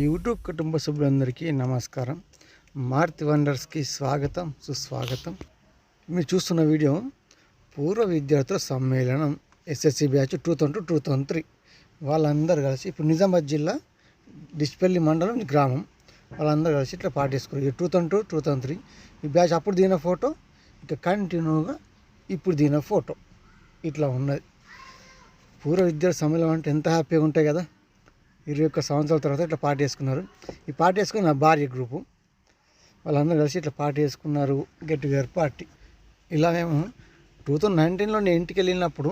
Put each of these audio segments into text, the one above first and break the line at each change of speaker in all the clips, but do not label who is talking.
YouTube కుటుంబ సభ్యులందరికీ నమస్కారం. మారుతి వండర్స్కి స్వాగతం సుస్వాగతం. మీరు చూస్తున్న వీడియో పూర్వ విద్యార్థుల సమ్మేళనం SSC batch two thousand two two thousand three. వాళ్ళందరూ కలిసి ఇప్పుడు నిజామాబాద్ జిల్లా డిస్పెల్లి మండలం గ్రామం. వాళ్ళందరూ కలిసి ఇట్లా పాటేసుకున్నారు two thousand two two thousand three ఈ బ్యాచ్ అప్పుడు దిగిన ఫోటో ఇక కంటిన్యూగా ఇప్పుడు దిగిన ఫోటో. ఇట్లా ఉన్నది. పూర్వ విద్యార్థి సమ్మేళనం అంటే ఎంత హ్యాపీగా ఉంటాయి కదా. ఇరవై ఒక్క సంవత్సరాల తర్వాత ఇట్లా పార్టీ వేసుకున్నారు. ఈ పార్టీ వేసుకుని నా భార్య గ్రూపు. వాళ్ళందరూ కలిసి ఇట్లా పార్టీ వేసుకున్నారు. Get together party. ఇలా మేము టూ థౌజండ్ నైన్టీన్లో నేను ఇంటికి వెళ్ళినప్పుడు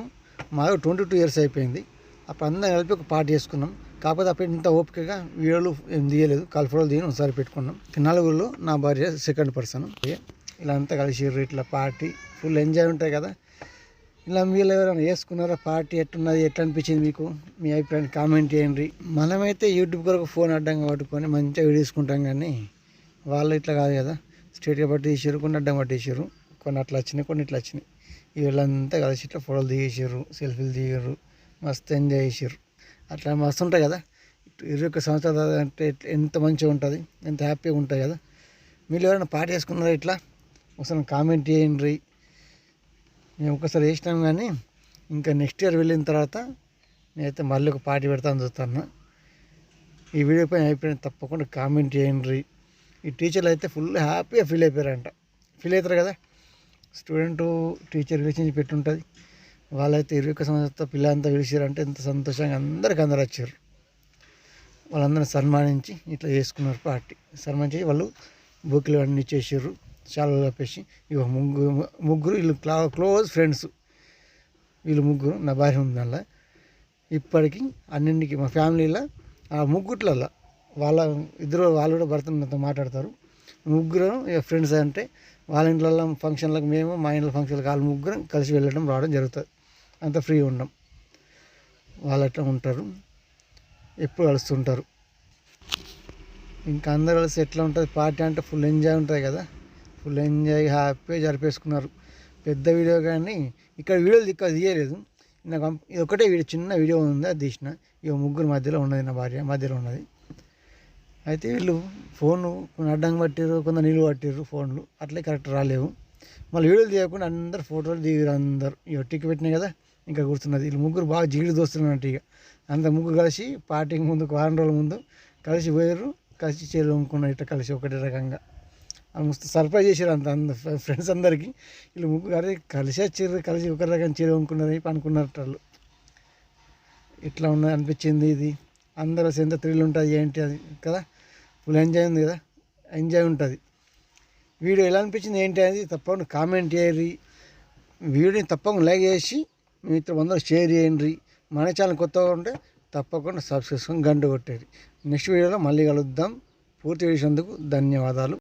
మాకు ట్వంటీ టూ ఇయర్స్ అయిపోయింది. అప్పుడు అందరం కలిపి ఒక పార్టీ చేసుకున్నాం కాకపోతే అప్పుడు ఇంత ఓపికగా వీడియోలు ఏం తీయలేదు. కల్ఫరోలు తీయని ఒకసారి పెట్టుకున్నాం. నలుగురిలో నా భార్య సెకండ్ పర్సన్ ఇలా అంతా కలిసి ఇట్లా పార్టీ ఫుల్ ఎంజాయ్ ఉంటాయి కదా. ఇలా మీరు ఎవరైనా వేసుకున్నారా పార్టీ ఎట్టున్నది? ఎట్లా అనిపించింది మీకు? మీ అభిప్రాయాన్ని కామెంట్ చేయండి. మనమైతే యూట్యూబ్ కొరకు ఫోన్ అడ్డంగా పట్టుకొని మంచిగా వీడియో తీసుకుంటాం కానీ వాళ్ళు ఇట్లా కాదు కదా. స్ట్రేట్గా పట్టి తీసారు కొన్ని అడ్డం పట్టేసారు కొన్ని అట్లా వచ్చినాయి కొన్ని ఇట్లా వచ్చినాయి. వీళ్ళంతా కలిసి ఇట్లా ఫోటోలు దిగేసారు సెల్ఫీలు దిగారు మస్తు ఎంజాయ్ చేసారు అట్లా మస్తు ఉంటాయి కదా. ఇరవై ఒక్క సంవత్సరాలు అంటే ఎంత మంచిగా ఉంటుంది ఎంత హ్యాపీగా ఉంటుంది కదా. మీరు ఎవరైనా పార్టీ చేసుకున్నారా ఇట్లా? ఒకసారి కామెంట్ చేయండి. మేము ఒకసారి వేసినాం కానీ ఇంకా నెక్స్ట్ ఇయర్ వెళ్ళిన తర్వాత నేనైతే మళ్ళీ ఒక పార్టీ పెడతాను చూస్తాను. ఈ వీడియో పైన అయిపోయిన తప్పకుండా కామెంట్ చేయండి. ఈ టీచర్లు అయితే ఫుల్ హ్యాపీగా ఫీల్ అయిపోయారంట. ఫీల్ అవుతారు కదా? స్టూడెంట్ టీచర్ రిలేషన్షిప్ పెట్టుంటుంది వాళ్ళైతే ఇరవై ఒక్క సంవత్సరాలతో పిల్లలంతా పిలిచారంటే ఎంత సంతోషంగా అందరికి అందరు వచ్చారు. వాళ్ళందరిని సన్మానించి ఇట్లా చేసుకున్నారు పార్టీ. సన్మానించి వాళ్ళు బుక్లు అన్నీ చేసారు చాలా చెప్పేసి ఇక ముగ్గురు ముగ్గురు వీళ్ళు క్లా క్లోజ్ ఫ్రెండ్స్. వీళ్ళు ముగ్గురు నా భార్య ఉంది దానిలో. ఇప్పటికీ అన్నింటికి మా ఫ్యామిలీలో ఆ ముగ్గుట్లలో వాళ్ళ ఇద్దరు వాళ్ళు కూడా భర్త నాతో మాట్లాడతారు. ముగ్గురు ఇక ఫ్రెండ్స్ అంటే వాళ్ళ ఇంట్లో ఫంక్షన్లకు మేము మా ఇంట్లో ఫంక్షన్లకు వాళ్ళు ముగ్గురం కలిసి వెళ్ళడం రావడం జరుగుతుంది. అంత ఫ్రీ ఉండం. వాళ్ళు అట్లా ఉంటారు. ఎప్పుడు కలుస్తుంటారు. ఇంకా అందరు కలిసి ఎట్లా ఉంటుంది? పార్టీ అంటే ఫుల్ ఎంజాయ్ ఉంటుంది కదా. ఫుల్ ఎంజాయ్ హ్యాపీగా జరిపేసుకున్నారు. పెద్ద వీడియో కానీ ఇక్కడ వీడియోలు ఇక్కడ తీయలేదు. నాకు ఇది ఒకటే వీడియో చిన్న వీడియో ఉంది అది తీసిన. ఇక ముగ్గురు మధ్యలో ఉన్నది నా భార్య మధ్యలో ఉన్నది. అయితే వీళ్ళు ఫోన్ కొన్ని అడ్డంగా పట్టిర్రు కొంత నీళ్ళు పట్టారు ఫోన్లు. అట్లే కరెక్ట్ రాలేవు. మళ్ళీ వీడియోలు తీయకుండా అందరు ఫోటోలు దిగారు అందరు. ఇక టిక్ పెట్టినాయి కదా ఇంకా గుర్తున్నది. వీళ్ళు ముగ్గురు బాగా జీడి దోస్తున్నట్టు ఇక అంత ముగ్గురు కలిసి పార్టీకి ముందు వారం రోజుల ముందు కలిసి పోయారు కలిసి చేరు ఇట్లా కలిసి ఒకటే రకంగా. మస్తు సర్ప్రైజ్ చేశారు అంత అంద ఫ్రెండ్స్ అందరికీ. వీళ్ళు ముగ్గురు అరే కలిసి వచ్చారు కలిసి ఒక రకం చేరు అనుకున్నారు అనుకున్నారు వాళ్ళు ఇట్లా ఉన్నది అనిపించింది ఇది. అందరూ అసలు ఎంత థ్రిల్ ఉంటుంది ఏంటి అది కదా? ఫుల్ ఎంజాయ్ ఉంది కదా? ఎంజాయ్ ఉంటుంది. వీడియో ఎలా అనిపించింది ఏంటి అనేది తప్పకుండా కామెంట్ చేయరి వీడియోని తప్పకుండా లైక్ చేసి మీ మిత్రులందరూ షేర్ చేయండి. మన ఛానల్ కొత్తగా ఉంటే తప్పకుండా సబ్స్క్రిప్షన్ గంట కొట్టేది నెక్స్ట్ వీడియోలో మళ్ళీ కలుద్దాం. పూర్తి చేసినందుకు ధన్యవాదాలు.